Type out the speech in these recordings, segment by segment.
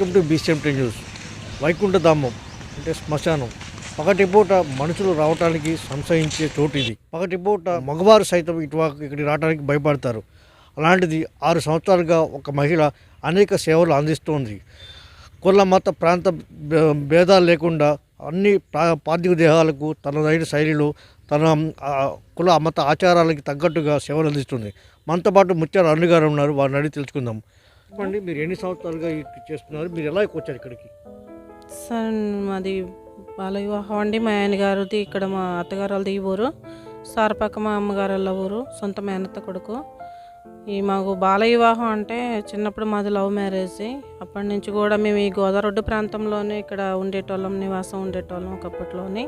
Welcome to BCMT news. వైకుంఠధామం అంటే శ్మశానం. పగటిపూట మనుషులు రావటానికి సంశయించే చోటు ఇది. పగటిపూట మగవారు సైతం ఇటు ఇక్కడికి రావడానికి భయపడతారు. అలాంటిది ఆరు సంవత్సరాలుగా ఒక మహిళ అనేక సేవలు అందిస్తోంది. కుల మత ప్రాంత భేదాలు లేకుండా అన్ని పా- పార్థివ దేహాలకు తనదైన శైలిలో తన కుల మత ఆచారాలకి తగ్గట్టుగా సేవలు అందిస్తుంది. మనతో పాటు ముత్యాల అన్నగారు గారు ఉన్నారు. వారిని అడిగి తెలుసుకుందాం. చెప్పండి మీరు ఎన్ని సంవత్సరాలుగా చేస్తున్నారు? మీరు ఎలా వచ్చారు ఇక్కడికి? సార్ మాది బాల వివాహం అండి. మా ఆయన గారిది ఇక్కడ మా అత్తగారు వాళ్ళది ఈ ఊరు. సార్ పక్క మా అమ్మగారు వాళ్ళ ఊరు సొంత మేనత్త కొడుకు. ఈ మాకు బాల వివాహం అంటే చిన్నప్పుడు మాది లవ్ మ్యారేజ్. అప్పటి నుంచి కూడా మేము ఈ గోదావరి ప్రాంతంలోనే ఇక్కడ ఉండేటోళ్ళం నివాసం ఉండేటోళ్ళం ఒకప్పట్లోని.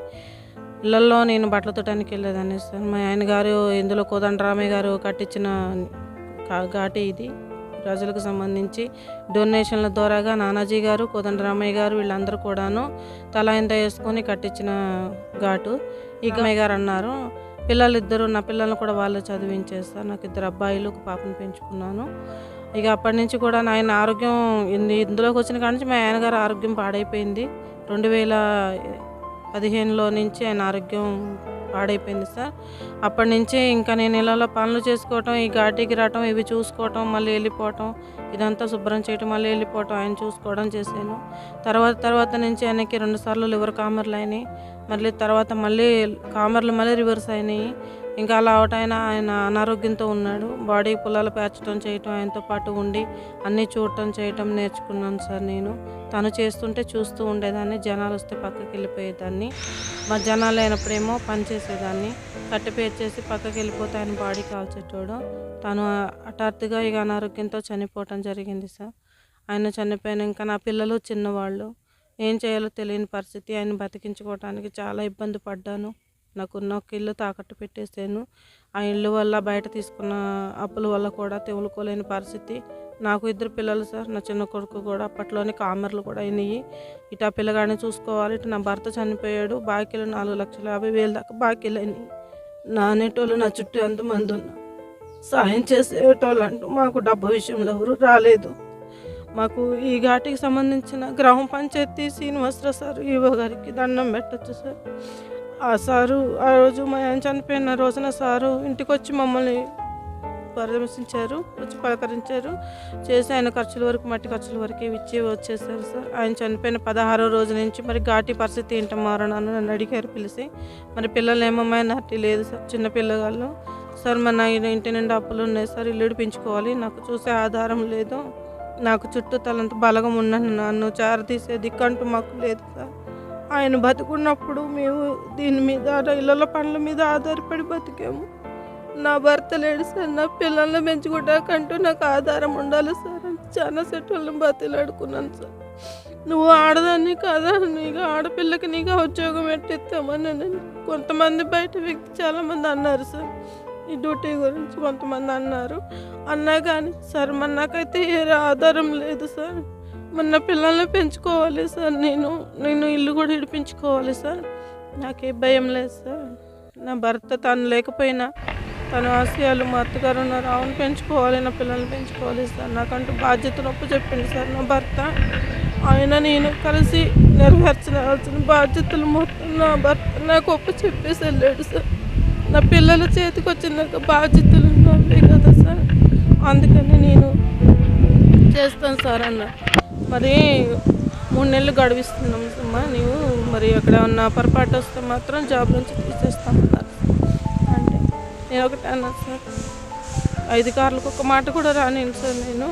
ఇళ్ళల్లో నేను బట్టలు తొట్టడానికి వెళ్ళేదాన్ని సార్. మా ఆయన గారు ఇందులో కోదండరామయ్య గారు కట్టించిన ఘాటి ఇది. ప్రజలకు సంబంధించి డొనేషన్ల ద్వారాగా నానాజీ గారు కోదండరామయ్య గారు వీళ్ళందరూ కూడాను తల ఇంత వేసుకొని కట్టించిన ఘాటు. ఈ గారు అన్నారు పిల్లలు ఇద్దరు నా పిల్లల్ని కూడా వాళ్ళు చదివించేస్తారు. నాకు ఇద్దరు అబ్బాయిలు ఒక పాపను పెంచుకున్నాను. ఇక అప్పటి నుంచి కూడా నా ఆయన ఆరోగ్యం ఇందులోకి వచ్చిన కాడి నుంచి మా ఆయనగారు ఆరోగ్యం పాడైపోయింది. రెండు వేల పదిహేనులో నుంచి ఆయన ఆరోగ్యం పాడైపోయింది సార్. అప్పటి నుంచి ఇంకా నేను ఇళ్ళలో పనులు చేసుకోవటం ఈ ఘాటీకి రావటం ఇవి చూసుకోవటం మళ్ళీ వెళ్ళిపోవటం ఇదంతా శుభ్రం చేయటం మళ్ళీ వెళ్ళిపోవటం ఆయన చూసుకోవడం చేశాను. తర్వాత తర్వాత నుంచి ఆయనకి రెండుసార్లు లివర్ కామర్లు అయినాయి. మళ్ళీ తర్వాత మళ్ళీ కామర్లు మళ్ళీ రివర్స్ అయినాయి. ఇంకా అలా అవటం ఆయన ఆయన అనారోగ్యంతో ఉన్నాడు. బాడీ పుల్లలు పేర్చడం చేయటం ఆయనతో పాటు ఉండి అన్నీ చూడటం చేయటం నేర్చుకున్నాను సార్ నేను. తను చేస్తుంటే చూస్తూ ఉండేదాన్ని జనాలు వస్తే పక్కకి వెళ్ళిపోయేదాన్ని. మా జనాలు లేనప్పుడేమో పని చేసేదాన్ని. కట్టె పేర్చేసి పక్కకి వెళ్ళిపోతే ఆయన బాడీ కాల్చేటోడు. తను హఠాత్తుగా ఇక అనారోగ్యంతో చనిపోవటం జరిగింది సార్. ఆయన చనిపోయినాక నా పిల్లలు చిన్నవాళ్ళు. ఏం చేయాలో తెలియని పరిస్థితి. ఆయన బతికించుకోవడానికి చాలా ఇబ్బంది పడ్డాను. నాకున్న ఒక ఇల్లు తాకట్టు పెట్టేసాను ఆ ఇల్లు వల్ల బయట తీసుకున్న అప్పుల వల్ల కూడా తెవులుకోలేని పరిస్థితి. నాకు ఇద్దరు పిల్లలు సార్ నా చిన్న కొడుకు కూడా అప్పట్లోనే కామర్లు కూడా అయినాయి. ఇటు ఆ పిల్లగాడిని చూసుకోవాలి ఇటు నా భర్త చనిపోయాడు బాకీలు నాలుగు లక్షల యాభై వేలు దాకా బాకీలు అయినాయి నా అనేటోళ్ళు నా చుట్టూ ఎంతమంది ఉన్నా సాయం చేసేటోళ్ళు అంటూ మాకు డబ్బు విషయంలో ఎవరు రాలేదు. మాకు ఈ ఘాటికి సంబంధించిన గ్రామ పంచాయతీ శ్రీనివాసరావు సార్ ఈవో గారికి దండం పెట్టచ్చు సార్. ఆ సారు ఆ రోజు మా ఆయన చనిపోయిన రోజున సారు ఇంటికి వచ్చి మమ్మల్ని పరామర్శించారు వచ్చి పలకరించారు. చేసి ఆయన ఖర్చుల వరకు మట్టి ఖర్చుల వరకు ఇచ్చి వచ్చేసారు సార్. ఆయన చనిపోయిన పదహారో రోజు నుంచి మరి ఘాటి పరిస్థితి ఏంటమ్మా అని నన్ను అడిగారు పిలిచి మరి పిల్లలు ఏమమ్మా నాటి లేదు సార్ చిన్న పిల్లగాళ్ళు. సార్ మన ఇంటి నిండా అప్పులు ఉన్నాయి సార్ ఇల్లు పెంచుకోవాలి నాకు చూసే ఆధారం లేదు. నాకు చుట్టూ తలంత బలగం ఉన్నాను నన్ను చారతీసే దిక్కంటూ మాకు లేదు సార్. ఆయన బతుకున్నప్పుడు మేము దీని మీద ఇళ్ళ పనుల మీద ఆధారపడి బతికాము. నా భర్త లేడు సార్. నా పిల్లల్ని పెంచుకోవడానికంటూ నాకు ఆధారం ఉండాలి సార్ అని చాలా సెట్లను బతిలాడుకున్నాను సార్. నువ్వు ఆడదాన్ని కాదా? నీకు ఆడపిల్లకి నీకు ఉద్యోగం పెట్టిస్తామని నేను కొంతమంది బయట వ్యక్తి చాలామంది అన్నారు సార్. ఈ డ్యూటీ గురించి కొంతమంది అన్నారు. అన్నా కానీ సార్ మరి నాకైతే ఏ ఆధారం లేదు సార్. మొన్న పిల్లల్ని పెంచుకోవాలి సార్. నేను నేను ఇల్లు కూడా ఇడిపించుకోవాలి సార్. నాకే భయం లేదు సార్. నా భర్త తను లేకపోయినా తను ఆశయాలు మా అత్తగారు ఉన్నారు ఆవును పెంచుకోవాలి నా పిల్లల్ని పెంచుకోవాలి సార్. నాకంటూ బాధ్యత నొప్పి చెప్పింది సార్ నా భర్త. ఆయన నేను కలిసి నెరవేర్చాల్సిన బాధ్యతలు మొత్తం నా భర్త నాకు ఒప్పు చెప్పేసి వెళ్ళాడు సార్. నా పిల్లల చేతికి వచ్చిన బాధ్యతలు నావే కదా సార్. అందుకని నేను చేస్తాను సార్ అన్న. మరి మూడు నెలలు గడిపిస్తున్నాం అమ్మా నీవు మరి అక్కడ ఉన్న పొరపాటు వస్తే మాత్రం జాబ్ నుంచి తీసేస్తామన్నారు అంటే నేను ఒకటి అన్నా సార్. ఐదు కార్లకు ఒక మాట కూడా రానిను సార్ నేను.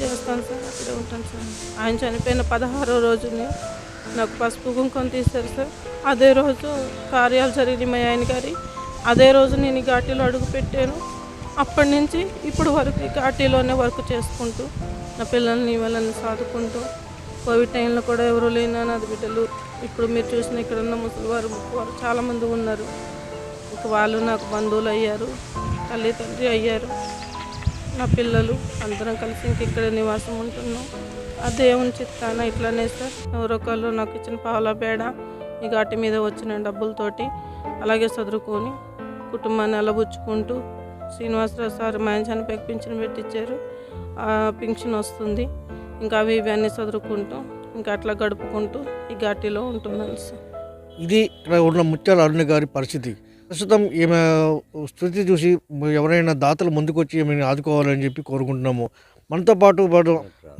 చేస్తాను సార్? అక్కడే ఉంటాను సార్. ఆయన చనిపోయిన పదహారో రోజుని నాకు పసుపు కుంకుమ తీశారు సార్. అదే రోజు కార్యాలు జరిగింది మా ఆయన గారి. అదే రోజు నేను ఈ ఘాటీలో అడుగు పెట్టాను. అప్పటి నుంచి ఇప్పుడు వరకు ఈ ఘాటీలోనే వర్క్ చేసుకుంటూ నా పిల్లల్ని వాళ్ళని సాదుకుంటూ కోవిడ్ టైంలో కూడా ఎవరు లేని నాది బిడ్డలు. ఇప్పుడు మీరు చూసిన ఇక్కడ ఉన్న ముసలివారు వారు చాలామంది ఉన్నారు. ఇంక వాళ్ళు నాకు బంధువులు అయ్యారు తల్లి తండ్రి అయ్యారు. నా పిల్లలు అందరం కలిసి ఇంక ఇక్కడ నివాసం ఉంటున్నాం. ఆ దేవుని చిత్తాన ఇట్లానే సార్ ఎవరొకళ్ళు నాకు ఇచ్చిన పావుల బేడ ఈ ఘాటి మీద వచ్చిన డబ్బులతోటి అలాగే చదువుకొని కుటుంబాన్ని అలబుచ్చుకుంటూ శ్రీనివాసరావు సార్ మా ఆయన పెట్టించారు పింఛన్ వస్తుంది. ఇంకా అవి ఇవన్నీ చదువుకుంటూ ఇంకా అట్లా గడుపుకుంటూ ఈ ఘాటీలో ఉంటున్నాను సార్. ఇది ఇక్కడ ఉన్న ముత్యాల అరుణ గారి పరిస్థితి. ప్రస్తుతం ఈమె స్థితి చూసి ఎవరైనా దాతలు ముందుకొచ్చి ఈమెను ఆదుకోవాలని చెప్పి కోరుకుంటున్నాము. మనతో పాటు పాటు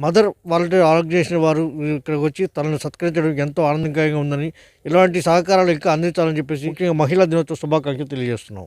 మదర్ వాలంటీర్ ఆర్గనైజేషన్ వారు ఇక్కడికి వచ్చి తనను సత్కరించడం ఎంతో ఆనందకరంగా ఉందని ఇలాంటి సహకారాలు ఇంకా అందించాలని చెప్పేసి ఇంకా మహిళా దినోత్సవ శుభాకాంక్షలు తెలియజేస్తున్నాం.